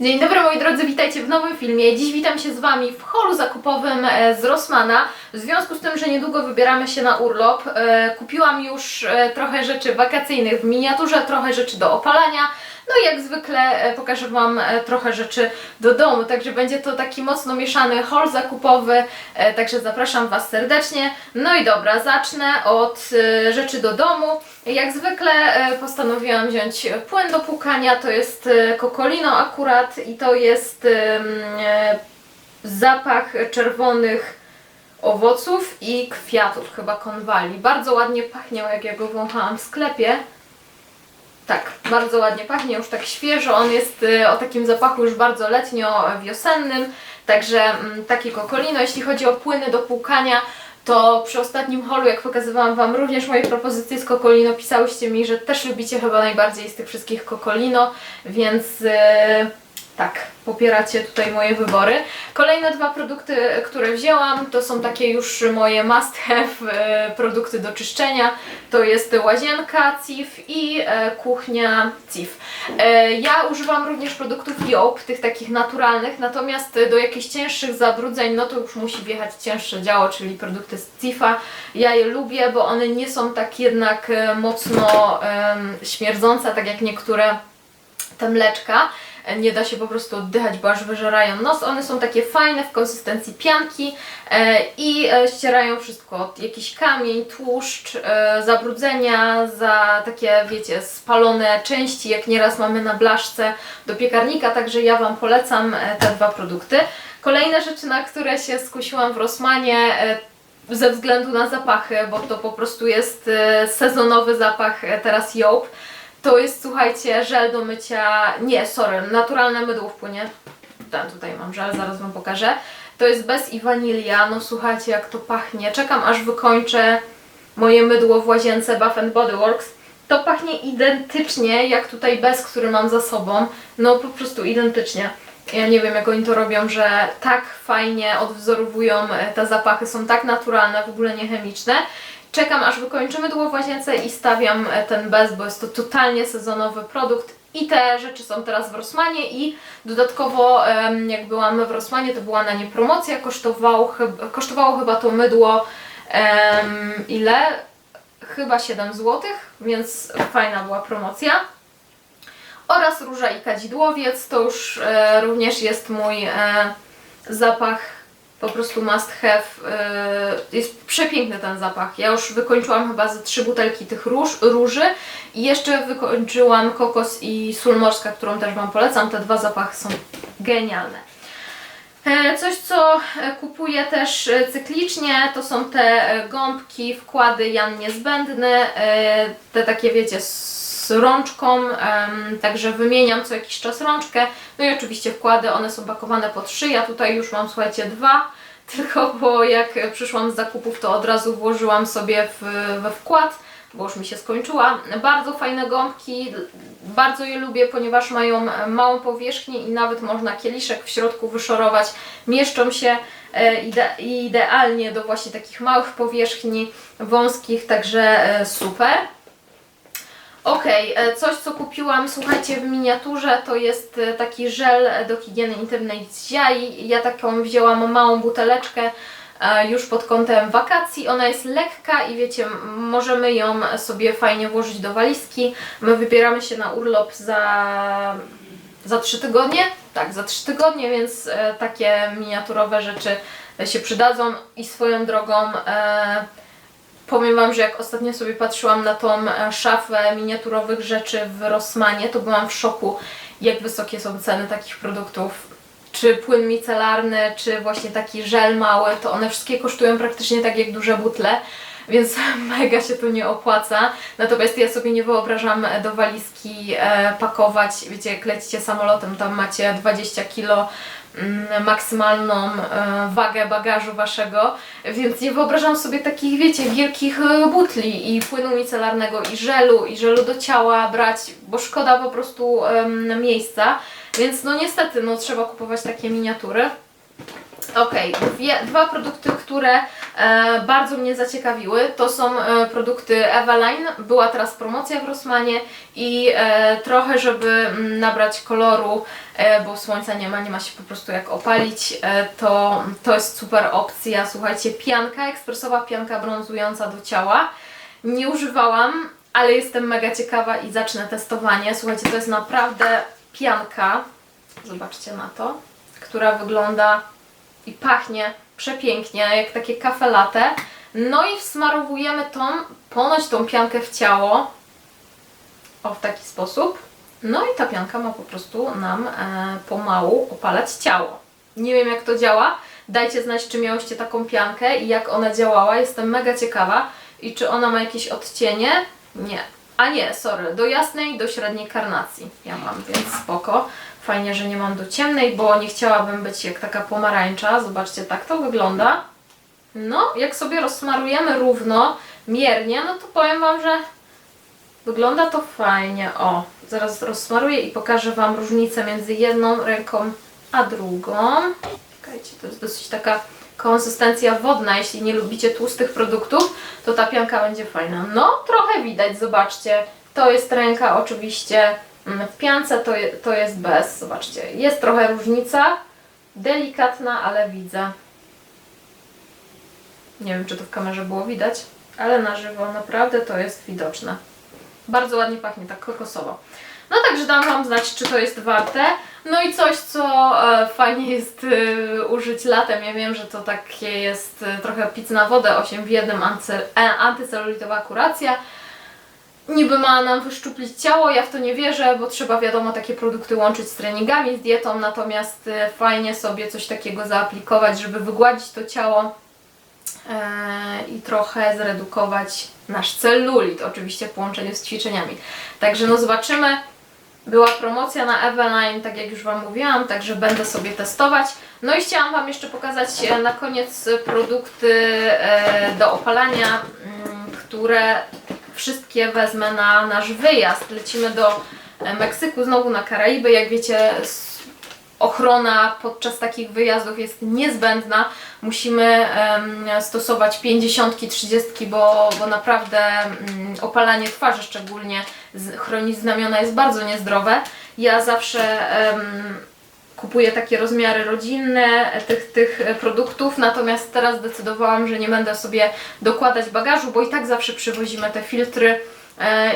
Dzień dobry moi drodzy, witajcie w nowym filmie. Dziś witam się z Wami w holu zakupowym e, z Rossmana. W związku z tym, że niedługo wybieramy się na urlop, e, kupiłam już e, trochę rzeczy wakacyjnych w miniaturze, trochę rzeczy do opalania. No i jak zwykle e, pokażę Wam e, trochę rzeczy do domu, także będzie to taki mocno mieszany haul zakupowy, e, także zapraszam Was serdecznie. No i dobra, zacznę od rzeczy do domu. Jak zwykle postanowiłam wziąć płyn do płukania, to jest Kokolino akurat i to jest zapach czerwonych owoców i kwiatów, chyba konwali. Bardzo ładnie pachniał, jak ja go wąchałam w sklepie. Tak, bardzo ładnie pachnie, już tak świeżo. On jest y, o takim zapachu już bardzo letnio-wiosennym. Także mm, taki kokolino. Jeśli chodzi o płyny do płukania, to przy ostatnim holu, jak pokazywałam Wam również moje propozycje z kokolino, pisałyście mi, że też lubicie chyba najbardziej z tych wszystkich kokolino, więc y, tak, popieracie tutaj moje wybory. Kolejne dwa produkty, które wzięłam, to są takie już moje must have e, produkty do czyszczenia. To jest łazienka CIF i e, kuchnia CIF. E, Ja używam również produktów JOP, tych takich naturalnych, natomiast do jakichś cięższych zabrudzeń, no to już musi wjechać cięższe działo, czyli produkty z CIFa. Ja je lubię, bo one nie są tak jednak mocno śmierdzące, tak jak niektóre te mleczka. Nie da się po prostu oddychać, bo aż wyżerają nos. One są takie fajne w konsystencji pianki e, i e, ścierają wszystko. Jakiś kamień, tłuszcz, e, zabrudzenia, za takie, wiecie, spalone części, jak nieraz mamy na blaszce do piekarnika. Także ja Wam polecam te dwa produkty. Kolejne rzeczy, na które się skusiłam w Rossmanie, e, ze względu na zapachy, bo to po prostu jest sezonowy zapach teraz Jołb. To jest, słuchajcie, żel do mycia, nie, sorry, naturalne mydło w płynie. Ten tutaj mam żel, zaraz Wam pokażę. To jest bez i wanilia, no słuchajcie jak to pachnie. Czekam aż wykończę moje mydło w łazience Bath Body Works. To pachnie identycznie jak tutaj bez, który mam za sobą. No po prostu identycznie. Ja nie wiem jak oni to robią, że tak fajnie odwzorowują e, te zapachy, są tak naturalne, w ogóle niechemiczne. Czekam aż wykończymy dło w łazience i stawiam e, ten bez, bo jest to totalnie sezonowy produkt i te rzeczy są teraz w Rossmanie i dodatkowo jak byłam w Rossmanie to była na nie promocja, kosztowało, kosztowało chyba to mydło em, ile? Chyba 7 zł, więc fajna była promocja. Oraz róża i kadzidłowiec, to już e, również jest mój e, zapach po prostu must have. y, Jest przepiękny ten zapach. Ja już wykończyłam chyba ze trzy butelki tych róż, róży i jeszcze wykończyłam kokos i sól morska, którą też Wam polecam. Te dwa zapachy są genialne. E, Coś, co e, kupuję też e, cyklicznie, to są te gąbki, wkłady Jan Niezbędny, te takie wiecie rączką, także wymieniam co jakiś czas rączkę, no i oczywiście wkłady, one są pakowane pod szyję, ja tutaj już mam słuchajcie dwa, tylko bo jak przyszłam z zakupów to od razu włożyłam sobie w, we wkład, bo już mi się skończyła. Bardzo fajne gąbki, bardzo je lubię, ponieważ mają małą powierzchnię i nawet można kieliszek w środku wyszorować. Mieszczą się e, ide idealnie do właśnie takich małych powierzchni, wąskich, także e, super. Okej, e, coś co kupiłam, słuchajcie, w miniaturze to jest e, taki żel do higieny intymnej z Ziai. Ja taką wzięłam małą buteleczkę e, już pod kątem wakacji. Ona jest lekka i wiecie, możemy ją sobie fajnie włożyć do walizki. My wybieramy się na urlop za, za 3 tygodnie. Tak, za 3 tygodnie, więc takie miniaturowe rzeczy się przydadzą i swoją drogą. Powiem Wam, że jak ostatnio sobie patrzyłam na tą e, szafę miniaturowych rzeczy w Rossmanie, to byłam w szoku, jak wysokie są ceny takich produktów. Czy płyn micelarny, czy właśnie taki żel mały, to one wszystkie kosztują praktycznie tak jak duże butle, więc mega się to nie opłaca. Natomiast ja sobie nie wyobrażam e, do walizki e, pakować, wiecie, jak lecicie samolotem, tam macie 20 kilo maksymalną e, wagę bagażu waszego, więc nie wyobrażam sobie takich, wiecie, wielkich e, butli i płynu micelarnego, i żelu, i żelu do ciała brać, bo szkoda po prostu miejsca, więc no niestety, no trzeba kupować takie miniatury. Dwie- dwa produkty, które bardzo mnie zaciekawiły, to są e, produkty Eveline. Była teraz promocja w Rossmanie i e, trochę, żeby mm, nabrać koloru, e, bo słońca nie ma, nie ma się po prostu jak opalić, e, to, to jest super opcja. Słuchajcie, pianka, ekspresowa pianka brązująca do ciała. Nie używałam, ale jestem mega ciekawa i zacznę testowanie. Słuchajcie, to jest naprawdę pianka. Zobaczcie na to, która wygląda i pachnie przepięknie, jak takie kafe latte. No i wsmarowujemy tą, ponoć tą piankę w ciało. O, w taki sposób. No i ta pianka ma po prostu nam e, pomału opalać ciało. Nie wiem jak to działa. Dajcie znać, czy miałyście taką piankę i jak ona działała. Jestem mega ciekawa. I czy ona ma jakieś odcienie? Nie. A nie, sorry, do jasnej, do średniej karnacji ja mam, więc spoko. Fajnie, że nie mam do ciemnej, bo nie chciałabym być jak taka pomarańcza. Zobaczcie, tak to wygląda. No, jak sobie rozsmarujemy równo, miernie, no to powiem Wam, że wygląda to fajnie. O, zaraz rozsmaruję i pokażę Wam różnicę między jedną ręką a drugą. Czekajcie, to jest dosyć taka konsystencja wodna. Jeśli nie lubicie tłustych produktów, to ta pianka będzie fajna. No, trochę widać, zobaczcie. To jest ręka oczywiście w piance, to, to jest bez. Zobaczcie, jest trochę różnica. Delikatna, ale widzę. Nie wiem, czy to w kamerze było widać, ale na żywo naprawdę to jest widoczne. Bardzo ładnie pachnie, tak kokosowo. No także dam Wam znać, czy to jest warte. No i coś, co e, fajnie jest e, użyć latem. Ja wiem, że to takie jest e, trochę pic na wodę, 8 w 1 ancy, e, antycelulitowa kuracja. Niby ma nam wyszczuplić ciało, ja w to nie wierzę, bo trzeba wiadomo takie produkty łączyć z treningami, z dietą, natomiast e, fajnie sobie coś takiego zaaplikować, żeby wygładzić to ciało e, i trochę zredukować nasz celulit, oczywiście w połączeniu z ćwiczeniami. Także no zobaczymy. Była promocja na Eveline, tak jak już Wam mówiłam, także będę sobie testować. No i chciałam Wam jeszcze pokazać e, na koniec produkty do opalania, mm, które wszystkie wezmę na nasz wyjazd. Lecimy do e, Meksyku, znowu na Karaiby. Jak wiecie, ochrona podczas takich wyjazdów jest niezbędna. Musimy stosować 50, 30, bo, bo naprawdę mm, opalanie twarzy szczególnie chronić znamiona jest bardzo niezdrowe. Ja zawsze kupuję takie rozmiary rodzinne e, tych, tych e, produktów, natomiast teraz zdecydowałam, że nie będę sobie dokładać bagażu, bo i tak zawsze przywozimy te filtry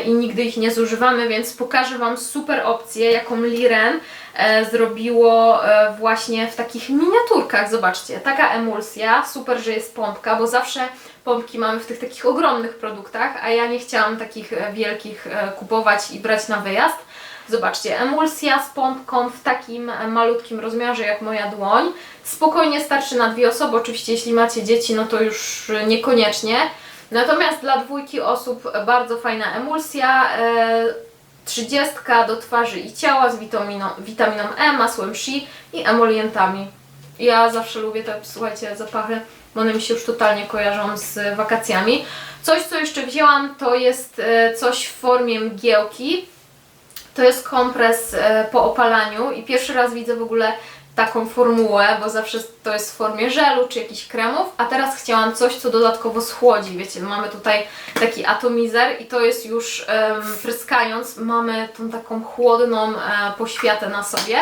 i nigdy ich nie zużywamy, więc pokażę Wam super opcję, jaką Liren e, zrobiło e, właśnie w takich miniaturkach. Zobaczcie, taka emulsja, super, że jest pompka, bo zawsze pompki mamy w tych takich ogromnych produktach, a ja nie chciałam takich e, wielkich e, kupować i brać na wyjazd. Zobaczcie, emulsja z pompką w takim e, malutkim rozmiarze jak moja dłoń. Spokojnie starczy na dwie osoby, oczywiście jeśli macie dzieci, no to już e, niekoniecznie. Natomiast dla dwójki osób bardzo fajna emulsja. E, 30 do twarzy i ciała z witaminą, witaminą E, masłem shea i emolientami. Ja zawsze lubię te, słuchajcie, zapachy, bo one mi się już totalnie kojarzą z wakacjami. Coś, co jeszcze wzięłam, to jest e, coś w formie mgiełki. To jest kompres e, po opalaniu i pierwszy raz widzę w ogóle taką formułę, bo zawsze to jest w formie żelu czy jakichś kremów, a teraz chciałam coś, co dodatkowo schłodzi. Wiecie, mamy tutaj taki atomizer i to jest już pryskając, mamy tą taką chłodną e, poświatę na sobie.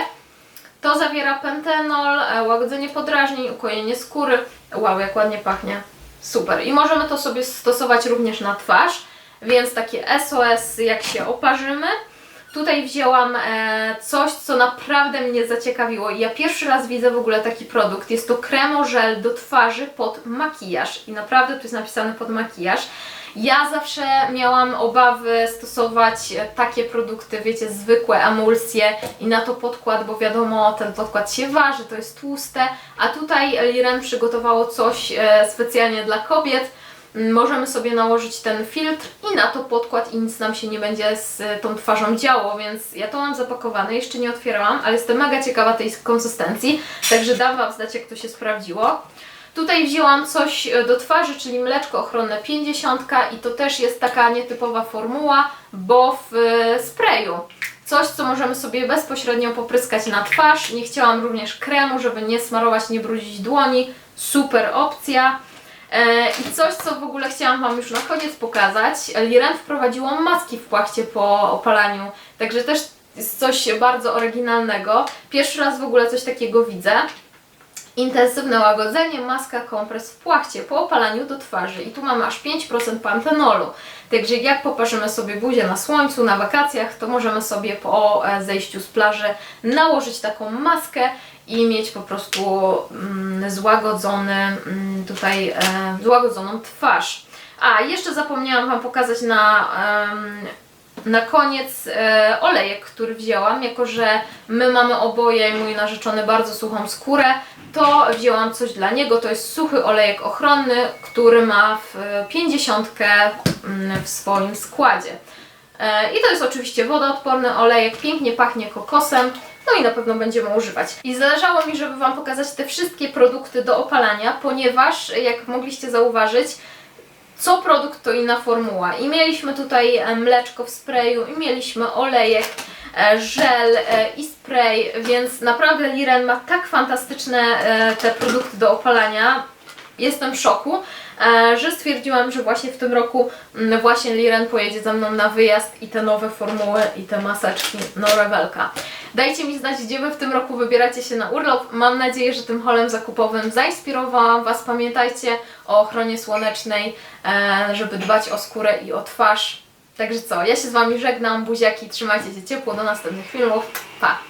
To zawiera pentenol, e, łagodzenie podrażnień, ukojenie skóry. Wow, jak ładnie pachnie. Super. I możemy to sobie stosować również na twarz, więc takie SOS jak się oparzymy. Tutaj wzięłam e, coś, co naprawdę mnie zaciekawiło. Ja pierwszy raz widzę w ogóle taki produkt. Jest to kremo-żel do twarzy pod makijaż i naprawdę tu jest napisane pod makijaż. Ja zawsze miałam obawy stosować takie produkty, wiecie, zwykłe emulsje i na to podkład, bo wiadomo, ten podkład się waży, to jest tłuste, a tutaj Liren przygotowało coś e, specjalnie dla kobiet. Możemy sobie nałożyć ten filtr i na to podkład i nic nam się nie będzie z tą twarzą działo, więc ja to mam zapakowane, jeszcze nie otwierałam, ale jestem mega ciekawa tej konsystencji, także dam Wam znać jak to się sprawdziło. Tutaj wzięłam coś e, do twarzy, czyli mleczko ochronne 50 i to też jest taka nietypowa formuła, bo w e, sprayu. Coś, co możemy sobie bezpośrednio popryskać na twarz. Nie chciałam również kremu, żeby nie smarować, nie brudzić dłoni. Super opcja. E, I coś, co w ogóle chciałam Wam już na koniec pokazać. Liren wprowadziło maski w płachcie po opalaniu, także też jest coś bardzo oryginalnego. Pierwszy raz w ogóle coś takiego widzę. Intensywne łagodzenie, maska kompres w płachcie po opalaniu do twarzy. I tu mamy aż 5% pantenolu. Także jak poparzymy sobie buzię na słońcu, na wakacjach, to możemy sobie po e, zejściu z plaży nałożyć taką maskę i mieć po prostu mm, złagodzony, mm, tutaj e, złagodzoną twarz. A, jeszcze zapomniałam Wam pokazać na, na koniec e, olejek, który wzięłam, jako że my mamy oboje, mój narzeczony, bardzo suchą skórę, to wzięłam coś dla niego, to jest suchy olejek ochronny, który ma w 50 mm, w swoim składzie. E, I to jest oczywiście wodoodporny olejek, pięknie pachnie kokosem, no i na pewno będziemy używać. I zależało mi, żeby Wam pokazać te wszystkie produkty do opalania, ponieważ jak mogliście zauważyć, co produkt to inna formuła. I mieliśmy tutaj e, mleczko w sprayu, i mieliśmy olejek, żel e, i spray, więc naprawdę Liren ma tak fantastyczne e, te produkty do opalania. Jestem w szoku, e, że stwierdziłam, że właśnie w tym roku mm, właśnie Liren pojedzie ze mną na wyjazd i te nowe formuły i te maseczki, no rewelka. Dajcie mi znać, gdzie Wy w tym roku wybieracie się na urlop. Mam nadzieję, że tym holem zakupowym zainspirowałam Was. Pamiętajcie o ochronie słonecznej, e, żeby dbać o skórę i o twarz. Także co, ja się z Wami żegnam, buziaki, trzymajcie się ciepło, do następnych filmów, pa!